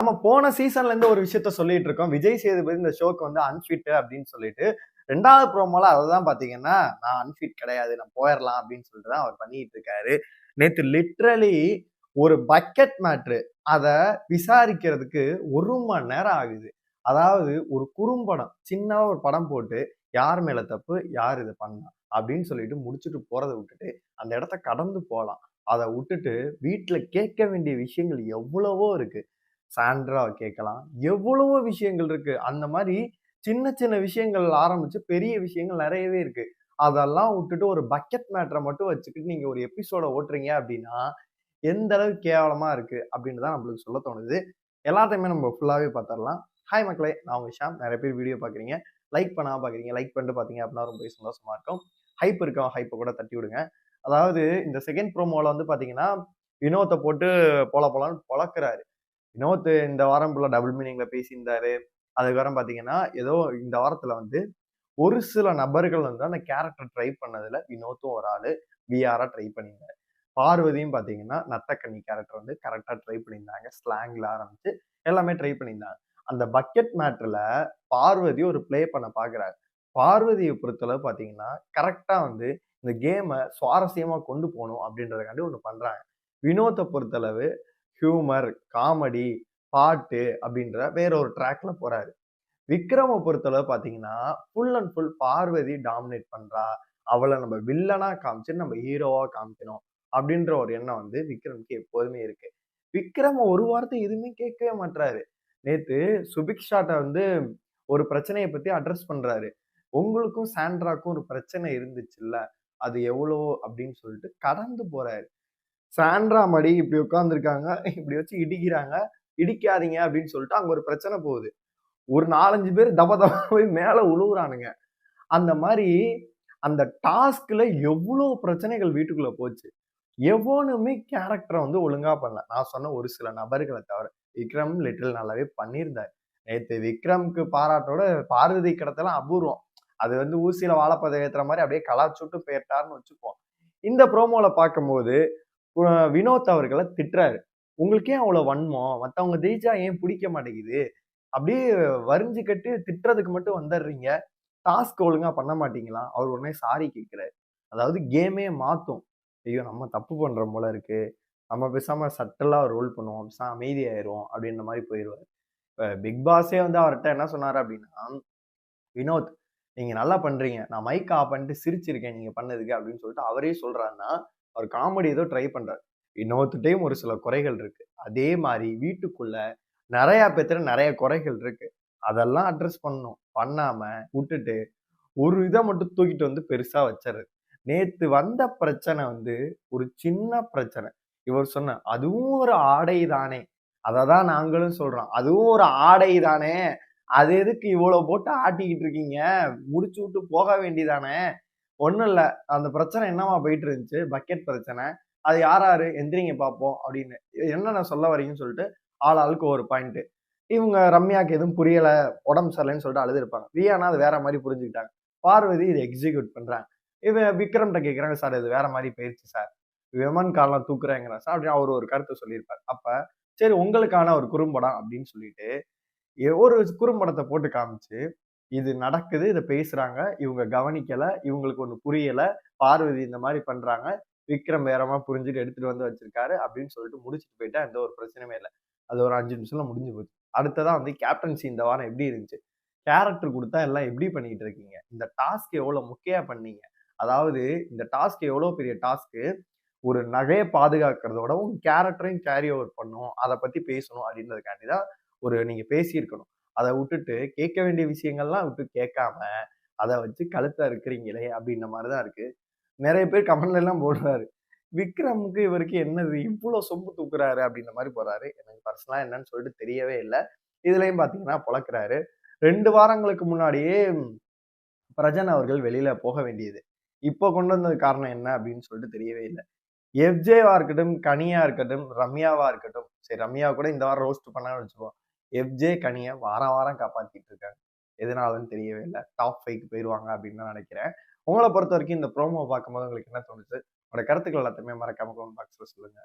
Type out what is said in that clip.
நம்ம போன சீசன்ல இருந்து ஒரு விஷயத்த சொல்லிட்டு இருக்கோம். விஜய் சேதுபதி இந்த ஷோக்கு வந்து அன்ஃபிட் அப்படின்னு சொல்லிட்டு ரெண்டாவது ப்ரோமோல தான் பாத்தீங்கன்னா நான் அன்ஃபிட் கிடையாது நான் போயிடலாம் அப்படின்னு சொல்லிட்டு தான் அவர் பண்ணிட்டு இருக்காரு. நேற்று லிட்ரலி ஒரு பக்கெட் மேட்ரு அதை விசாரிக்கிறதுக்கு ஒரு மணி நேரம் ஆகுது. அதாவது ஒரு குறும்படம் சின்னதாக ஒரு படம் போட்டு யார் மேல தப்பு யார் இதை பண்ணா அப்படின்னு சொல்லிட்டு முடிச்சுட்டு போறதை விட்டுட்டு அந்த இடத்த கடந்து போகலாம் அதை விட்டுட்டு வீட்டில் கேட்க வேண்டிய விஷயங்கள் எவ்வளவோ இருக்குது சாண்ட்ராவை கேட்கலாம். எவ்வளவோ விஷயங்கள் இருக்கு. அந்த மாதிரி சின்ன சின்ன விஷயங்கள் ஆரம்பிச்சு பெரிய விஷயங்கள் நிறையவே இருக்கு. அதெல்லாம் விட்டுட்டு ஒரு பக்கெட் மேட்டரை மட்டும் வச்சுக்கிட்டு நீங்க ஒரு எபிசோட ஓட்டுறீங்க அப்படின்னா எந்த அளவு கேவலமா இருக்கு அப்படின்னு தான் நம்மளுக்கு சொல்ல தோணுது. எல்லாத்தையுமே நம்ம ஃபுல்லாவே பார்த்துடலாம். ஹாய் மக்களே நான் விஷாம் நிறைய பேர் வீடியோ பார்க்குறீங்க. லைக் பண்ணாம பார்க்குறீங்க. லைக் பண்ணிட்டு பார்த்தீங்க அப்படின்னா ரொம்ப சந்தோஷமா இருக்கும். ஹைப் இருக்கும் ஹைப்பை கூட தட்டி விடுங்க. அதாவது இந்த செகண்ட் ப்ரோமோவில் வந்து பார்த்தீங்கன்னா வினோத்தை போட்டு போல போலான்னு பொழக்கிறாரு. வினோத் இந்த வாரம் ஃபுல்லாக டபுள் மீனிங்ல பேசியிருந்தாரு. அதுக்கப்புறம் பார்த்தீங்கன்னா ஏதோ இந்த வாரத்தில் வந்து ஒரு சில நபர்கள் வந்து அந்த கேரக்டர் ட்ரை பண்ணதுல வினோத்தும் ஒரு ஆள் விஆராக ட்ரை பண்ணியிருந்தாரு. பார்வதியும் பார்த்தீங்கன்னா நத்தக்கண்ணி கேரக்டர் வந்து கரெக்டாக ட்ரை பண்ணியிருந்தாங்க. ஸ்லாங்ல ஆரம்பிச்சு எல்லாமே ட்ரை பண்ணியிருந்தாங்க. அந்த பக்கெட் மேட்ருல பார்வதி ஒரு ப்ளே பண்ண பார்க்குறாரு. பார்வதியை பொறுத்தளவு பார்த்தீங்கன்னா கரெக்டாக வந்து இந்த கேமை சுவாரஸ்யமாக கொண்டு போகணும் அப்படின்றதுக்காண்டி ஒன்று பண்ணுறாங்க வினோத்தை பொறுத்தளவு ஹியூமர் காமெடி பாட்டு அப்படின்ற வேற ஒரு ட்ராக்ல போறாரு. விக்ரம பொறுத்தளவு பார்த்தீங்கன்னா full and full Parvathi dominate பண்றா. அவளை நம்ம வில்லனா காமிச்சு நம்ம ஹீரோவா காமிக்கணும் அப்படின்ற ஒரு எண்ணம் வந்து விக்ரம்க்கு எப்போதுமே இருக்கு. விக்ரம ஒரு வார்த்தை எதுவுமே கேட்கவே மாட்டாரு நேத்து சுபிக்ஷாட்ட வந்து ஒரு பிரச்சனையை பத்தி அட்ரஸ் பண்றாரு. உங்களுக்கும் சாண்ட்ராக்கும் ஒரு பிரச்சனை இருந்துச்சுல்ல அது எவ்வளோ அப்படின்னு சொல்லிட்டு கடந்து போறாரு. சாண்ட்ரா மடி இப்படி உட்காந்துருக்காங்க இப்படி வச்சு இடிக்கிறாங்க. இடிக்காதீங்க அப்படின்னு சொல்லிட்டு அங்கே ஒரு பிரச்சனை போகுது. ஒரு நாலஞ்சு பேர் தப தப போய் மேலே உழுவுறானுங்க. அந்த மாதிரி அந்த டாஸ்கில் எவ்வளோ பிரச்சனைகள் வீட்டுக்குள்ளே போச்சு. எவ்வளவுமே கேரக்டரை வந்து ஒழுங்காக பண்ணல. நான் சொன்ன ஒரு சில நபர்களை தவிர விக்ரம் லிட்டில் நல்லாவே பண்ணியிருந்தார். நேற்று விக்ரம்க்கு பாராட்டோட பார்வதி கிடத்தெல்லாம் அபூர்வம். அது வந்து ஊசியில் வாழைப்பதை ஏற்றுற மாதிரி அப்படியே கலாச்சுட்டு போயிட்டாருன்னு வச்சுப்போம் இந்த ப்ரோமோவில் பார்க்கும்போது வினோத் அவர்களை திட்டுறாரு. உங்களுக்கே அவ்வளோ வன்மம்? மற்றவங்க ஜெயிச்சா ஏன் பிடிக்க மாட்டேங்குது? அப்படியே வரிஞ்சு கட்டு திட்டுறதுக்கு மட்டும் வந்துடுறீங்க. டாஸ்க் ஒழுங்காக பண்ண மாட்டீங்களா? அவர் உடனே சாரி கேட்குறாரு. அதாவது கேமே மாற்றும் ஐயோ நம்ம தப்பு பண்ணுற போல இருக்கு. நம்ம பேசாமல் சட்டலாக ரோல் பண்ணுவோம். பேசாம அமைதியாயிரும் அப்படின்ற மாதிரி போயிடுவார் இப்போ பிக் பாஸே வந்து அவர்கிட்ட என்ன சொன்னார் அப்படின்னா வினோத் நீங்கள் நல்லா பண்ணுறீங்க நான் மைக் ஆஃப் பண்ணிட்டு சிரிச்சிருக்கேன் நீங்கள் பண்ணதுக்கு. அப்படின்னு சொல்லிட்டு அவரே சொல்கிறாருன்னா அவர் காமெடி ஏதோ ட்ரை பண்ணுறாரு இன்னொருத்தையும் ஒரு சில குறைகள் இருக்கு. அதே மாதிரி வீட்டுக்குள்ள நிறைய பேத்துல நிறைய குறைகள் இருக்கு. அதெல்லாம் அட்ரஸ் பண்ணணும். பண்ணாம விட்டுட்டு ஒரு இதை மட்டும் தூக்கிட்டு வந்து பெருசா வச்சிருது நேத்து வந்த பிரச்சனை வந்து ஒரு சின்ன பிரச்சனை. இவர் சொன்ன அதுவும் ஒரு ஆடை தானே. அதை தான் நாங்களும் சொல்றோம். அதுவும் ஒரு ஆடை தானே. அது எதுக்கு இவ்வளவு போட்டு ஆட்டிக்கிட்டு இருக்கீங்க? முடிச்சு விட்டு போக வேண்டிதானே ஒன்றும் இல்லை. அந்த பிரச்சனை என்னவா போயிட்டு இருந்துச்சு பக்கெட் பிரச்சனை. அது யார் யாரு? எந்திரிங்க பார்ப்போம் அப்படின்னு. என்னென்ன சொல்ல வரீங்கன்னு சொல்லிட்டு ஆள் ஆளுக்கு ஒரு பாயிண்ட்டு இவங்க ரம்யாக்கு எதுவும் புரியலை. உடம்பு சரியில்லைன்னு சொல்லிட்டு அழுது இருப்பாங்க வியானா அது வேற மாதிரி புரிஞ்சுக்கிட்டாங்க. பார்வதி இதை எக்ஸிக்யூட் பண்ணுறாங்க இவன் விக்ரம்கிட்ட கேட்குறாங்க சார் இது வேற மாதிரி போயிடுச்சு சார். விமன் காலம் தூக்குறேங்கிறான் சார். அப்படின்னு அவர் ஒரு கருத்தை சொல்லியிருப்பார். அப்போ சரி உங்களுக்கான ஒரு குறும்படம் அப்படின்னு சொல்லிட்டு ஒரு குறும்படத்தை போட்டு காமிச்சு இது நடக்குது இதை பேசுறாங்க. இவங்க கவனிக்கல இவங்களுக்கு ஒன்று புரியல பார்வதி இந்த மாதிரி பண்றாங்க. விக்ரம் வேறமா புரிஞ்சுட்டு எடுத்துட்டு வந்து வச்சிருக்காரு அப்படின்னு சொல்லிட்டு முடிச்சுட்டு போயிட்டா எந்த ஒரு பிரச்சனையுமே இல்லை. அது ஒரு அஞ்சு நிமிஷம்ல முடிஞ்சு போச்சு. அடுத்ததான் வந்து கேப்டன்சி இந்த வாரம் எப்படி இருந்துச்சு? கேரக்டர் கொடுத்தா எல்லாம் எப்படி பண்ணிட்டு இருக்கீங்க? இந்த டாஸ்க் எவ்வளவு முக்கியம் பண்ணீங்க? அதாவது இந்த டாஸ்க் எவ்வளவு பெரிய டாஸ்க்கு ஒரு நகையை பாதுகாக்கிறதோட உங்க கேரக்டரையும் கேரி ஓவர் பண்ணும் அதை பத்தி பேசணும் அப்படின்றதுக்காண்டி தான் ஒரு நீங்க பேசியிருக்கணும். அதை விட்டுட்டு கேட்க வேண்டிய விஷயங்கள்லாம் விட்டு கேட்காம அதை வச்சு கழுத்தா இருக்கிறீங்களே அப்படின்ற மாதிரி தான் இருக்கு. நிறைய பேர் கமெண்ட்ல எல்லாம் போடுறாரு விக்ரமுக்கு இவருக்கு என்னது? இவ்வளோ சொம்பு தூக்குறாரு அப்படின்ற மாதிரி போறாரு. எனக்கு பர்சனலாக என்னன்னு சொல்லிட்டு தெரியவே இல்லை. இதுலயும் பார்த்தீங்கன்னா பொழக்கிறாரு. ரெண்டு வாரங்களுக்கு முன்னாடியே பிரஜன் அவர்கள் வெளியில போக வேண்டியது. இப்போ கொண்டு வந்தது காரணம் என்ன அப்படின்னு சொல்லிட்டு தெரியவே இல்லை. எஃப்ஜேவா இருக்கட்டும் கனியா இருக்கட்டும் ரம்யாவா இருக்கட்டும். சரி ரம்யா கூட இந்த வாரம் ரோஸ்ட் பண்ணான்னு வச்சுப்போம் எஃப்ஜே கனியை வாரம் வாரம் காப்பாத்திட்டு இருக்காங்க எதனாலன்னு தெரியவே இல்லை. டாப் ஃபைவ்க்கு போயிடுவாங்க அப்படின்னு தான் நினைக்கிறேன். உங்களை பொறுத்த வரைக்கும் இந்த ப்ரோமோ பார்க்கும்போது உங்களுக்கு என்ன தோணுச்சு? உங்களோட கருத்துக்கள் எல்லாத்தையுமே மறக்காம கமெண்ட் பாக்ஸில் சொல்லுங்க.